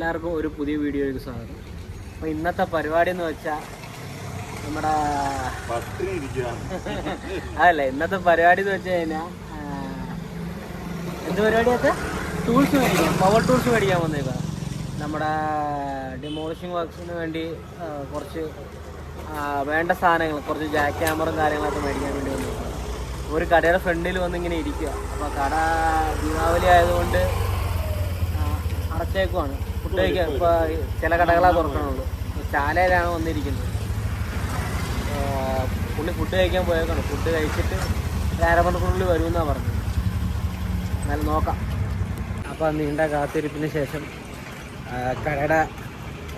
എല്ലാവർക്കും ഒരു പുതിയ വീഡിയോയിലേക്ക് സ്വാഗതം. അപ്പോൾ ഇന്നത്തെ പരിപാടി എന്ന് വെച്ചാൽ നമ്മുടെ അതല്ലേ ഇന്നത്തെ പരിപാടി എന്ന് വെച്ച് കഴിഞ്ഞാൽ എന്ത് പരിപാടിയൊക്കെ ടൂൾസ് മേടിക്കാം പവർ ടൂൾസ് മേടിക്കാൻ വന്നേക്കാം നമ്മുടെ ഡിമോളിഷിങ് വർക്ക്സിന് വേണ്ടി കുറച്ച് വേണ്ട സാധനങ്ങൾ കുറച്ച് ജാക്ക് ക്യാമറും കാര്യങ്ങളൊക്കെ മേടിക്കാൻ വേണ്ടി വന്നു ഒരു കടയുടെ ഫ്രണ്ടിൽ വന്ന് ഇങ്ങനെ ഇരിക്കുക അപ്പോൾ കട ദീപാവലി ആയതുകൊണ്ട് അടച്ചേക്കുവാണ്. ഫുഡ് ഇപ്പോൾ ചില കടകളാ തുറക്കണുള്ളൂ. ചാലയിലാണ് വന്നിരിക്കുന്നത്. പുള്ളി ഫുഡ് കഴിക്കാൻ പോയേക്കാണ്. ഫുഡ് കഴിച്ചിട്ട് ഒരു അരമണിക്കൂറിൽ വരുമെന്നാണ് പറഞ്ഞത്. എന്നാലും നോക്കാം. അപ്പോൾ നീണ്ട കാത്തിരിപ്പിന് ശേഷം കടയുടെ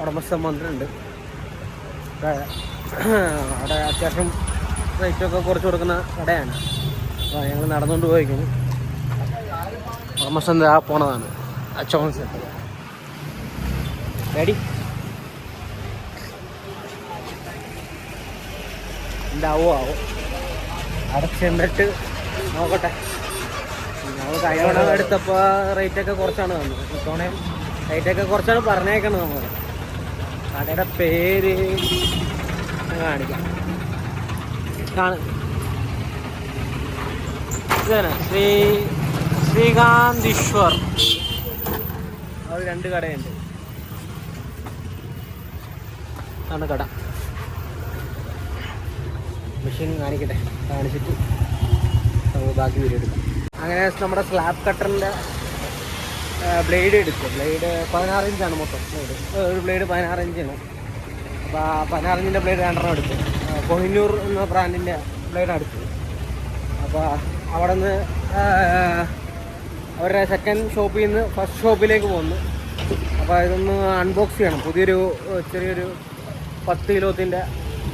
ഉടമസ്ഥൻ വന്നിട്ടുണ്ട്. അവിടെ അത്യാവശ്യം റേറ്റൊക്കെ കുറച്ച് കൊടുക്കുന്ന കടയാണ്. അപ്പോൾ ഞങ്ങൾ നടന്നുകൊണ്ട് പോയിരിക്കുന്നു ഉടമസ്ഥൻ ആ പോണതാണ്. ആ ചോൺസ് റെഡി എന്താവോ ആവോ അവിടെ ചെന്നിട്ട് നോക്കട്ടെ നമ്മൾ കഴിഞ്ഞ എടുത്തപ്പോൾ റേറ്റൊക്കെ കുറച്ചാണ് തന്നത് ഇത്തവണ റേറ്റൊക്കെ കുറച്ചാണ് പറഞ്ഞേക്കണത് നമ്മൾ കടയുടെ പേര് കാണിക്കാം. കാണ ഇതാണ് ശ്രീ ശ്രീകാന്തീശ്വർ. അത് രണ്ട് കടയുണ്ട്. ആണ് കട. മെഷീൻ കാണിക്കട്ടെ? കാണിച്ചിട്ട് നമുക്ക് ബാക്കി വീഡിയോ എടുക്കാം. അങ്ങനെ നമ്മുടെ സ്ലാബ് കട്ടറിന്റെ ബ്ലേഡ് എടുക്കും ബ്ലേഡ് പതിനാറ് ഇഞ്ചാണ് മൊത്തം ബ്ലേഡ് ഒരു ബ്ലേഡ് പതിനാറ് ഇഞ്ചാണ് അപ്പോൾ ആ പതിനാറ് ഇഞ്ചിന്റെ ബ്ലേഡ് രണ്ടെണ്ണം എടുത്തു. കൊഹിന്നൂർ എന്ന ബ്രാൻഡിന്റെ ബ്ലേഡ് എടുത്തത്. അപ്പോൾ അവിടെ നിന്ന് അവരുടെ സെക്കൻഡ് ഷോപ്പിൽ നിന്ന് ഫസ്റ്റ് ഷോപ്പിലേക്ക് പോകുന്നു അപ്പോൾ ഇതൊന്ന് അൺബോക്സ് ചെയ്യണം. പുതിയൊരു ചെറിയൊരു പത്ത് കിലോത്തിന്റെ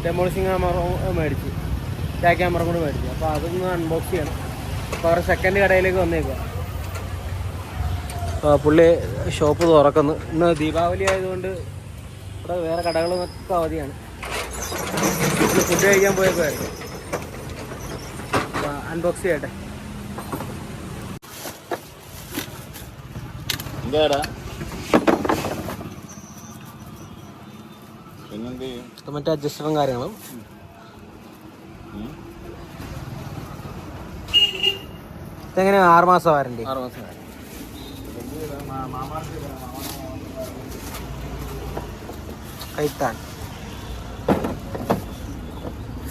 ഡെമോളിഷിങ് ക്യാമറ മേടിച്ചു. ബാക്ക് ക്യാമറ കൂടി മേടിച്ചു. അപ്പോൾ അതൊന്ന് അൺബോക്സ് ചെയ്യണം. അപ്പോൾ അവരുടെ സെക്കൻഡ് കടയിലേക്ക് വന്നേക്കുക പുള്ളി ഷോപ്പ് തുറക്കുന്നു. ഇന്ന് ദീപാവലി ആയതുകൊണ്ട് ഇവിടെ വേറെ കടകളൊക്കെ അവധിയാണ്. ഫുഡ് കഴിക്കാൻ പോയപ്പോഴായിരുന്നു അപ്പോൾ അൺബോക്സ് ചെയ്യട്ടെ. എന്താടാ? പിന്നെന്ത് ചെയ്യും മറ്റേ അഡ്ജസ്റ്ററും കാര്യങ്ങളും? ഇതെങ്ങനെ ആറ് മാസം വാറണ്ടി ആറ് മാസം കൈത്താൻ.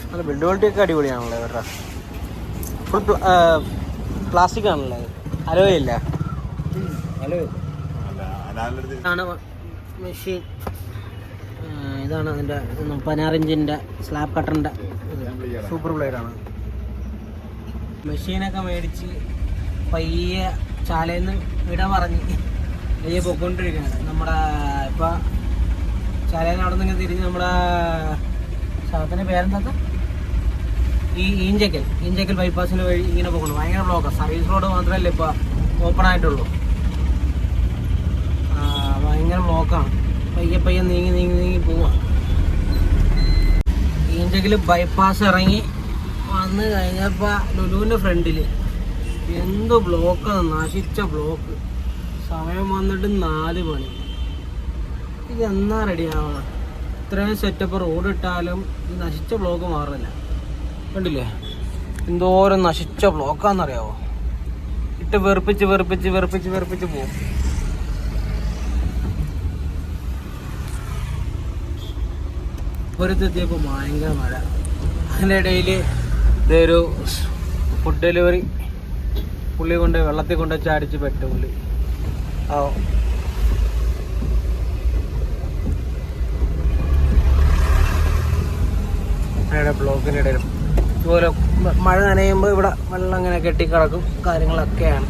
നല്ല ബിൽഡ് ക്വാളിറ്റി ഒക്കെ അടിപൊളിയാണല്ലോ ഇവരുടെ ഫുൾ പ്ലാസ്റ്റിക് ആണല്ലേ അലോയില്ല അലോയ മെഷീൻ ഇതാണ് അതിന്റെ പതിനാറിഞ്ചിന്റെ സ്ലാബ് കട്ടറിന്റെ സൂപ്പർ ബ്ലേഡാണ് മെഷീനൊക്കെ മേടിച്ച് പയ്യെ ചാലയിൽ നിന്ന് ഇട പറഞ്ഞ് പയ്യെ പൊയ്ക്കൊണ്ടിരിക്കുകയാണ് നമ്മുടെ ഇപ്പം ചാലയിൽ അവിടെ നിന്ന് ഇങ്ങനെ തിരിഞ്ഞ് നമ്മുടെ സ്ഥലത്തിന്റെ പേരെന്താ ഈ ഈഞ്ചക്കൽ ഈഞ്ചക്കൽ ബൈപ്പാസിന് വഴി ഇങ്ങനെ പോകണം ഭയങ്കര ബ്ലോക്കാണ് സർവീസ് റോഡ് മാത്രമല്ല ഇപ്പോൾ ഓപ്പൺ ആയിട്ടുള്ളൂ. ആ, ഭയങ്കര ബ്ലോക്കാണ് പയ്യെ പയ്യെ നീങ്ങി നീങ്ങി നീങ്ങി പോവാ. ഈഞ്ചക്കിൽ ബൈപ്പാസ് ഇറങ്ങി വന്ന് കഴിഞ്ഞപ്പോൾ ലുലുവിന്റെ ഫ്രണ്ടിൽ എന്ത് ബ്ലോക്ക് നശിച്ച ബ്ലോക്ക് സമയം വന്നിട്ട് നാല് മണി. ഇത് എന്നാ റെഡി ആവണം? ഇത്രയും സെറ്റപ്പ് റോഡ് ഇട്ടാലും ഈ നശിച്ച ബ്ലോക്ക് മാറില്ല കണ്ടില്ലേ? എന്തോരം നശിച്ച ബ്ലോക്കാന്നറിയാവോ ഇട്ട് വെറുപ്പിച്ച് വെറുപ്പിച്ച് വെറുപ്പിച്ച് വെറുപ്പിച്ച് പോകും പുറത്തെത്തിയപ്പോൾ ഭയങ്കര മഴ. അതിനിടയിൽ ഇതൊരു ഫുഡ് ഡെലിവറി പുള്ളി കൊണ്ട് വെള്ളത്തിൽ കൊണ്ട് ചാടിച്ച് പെട്ടു പുള്ളി. ആ അവിടെ ബ്ലോക്കിന്റെ ഇടയിലും. ഇതുപോലെ മഴ നനയുമ്പോൾ ഇവിടെ വെള്ളം അങ്ങനെ കെട്ടിക്കിടക്കും കാര്യങ്ങളൊക്കെയാണ്.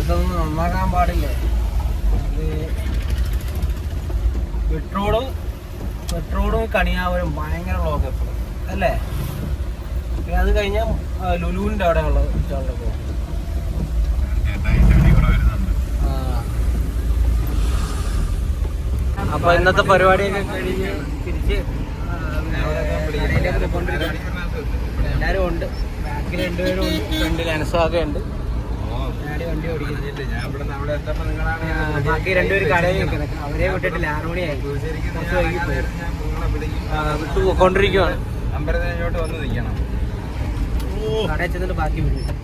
ഇതൊന്നും നന്നാക്കാൻ പാടില്ലേ. പെട്രോളും പെട്രോളും കണിയാവരും ഭയങ്കര ബ്ലോക്ക് എപ്പോഴും അല്ലേ? പിന്നെ അത് കഴിഞ്ഞാൽ ലുലുവിന്റെ അവിടെ ഉള്ള സ്ഥലത്ത് പോകും അപ്പൊ ഇന്നത്തെ പരിപാടിയൊക്കെ കഴിഞ്ഞ് തിരിച്ച് എല്ലാരും ഉണ്ട്. ബാക്കിൽ രണ്ടുപേരും ഉണ്ട്. ഫ്രണ്ടിൽ അനസാക ഉണ്ട്. ഡാഡി വണ്ടി ഓടിക്കുന്നത് ബാക്കി രണ്ടുപേര് കടയിൽ നിൽക്കുന്നത് അവരെ വിട്ടിട്ടില്ല ആറു മണിയായി കുറച്ച് വിട്ടു പോയിക്കൊണ്ടിരിക്കുവാണ്. അമ്പലത്തിനോട്ട് വന്ന് നിൽക്കണം. കടയിൽ ചെന്നിട്ട് ബാക്കി വിളിക്കും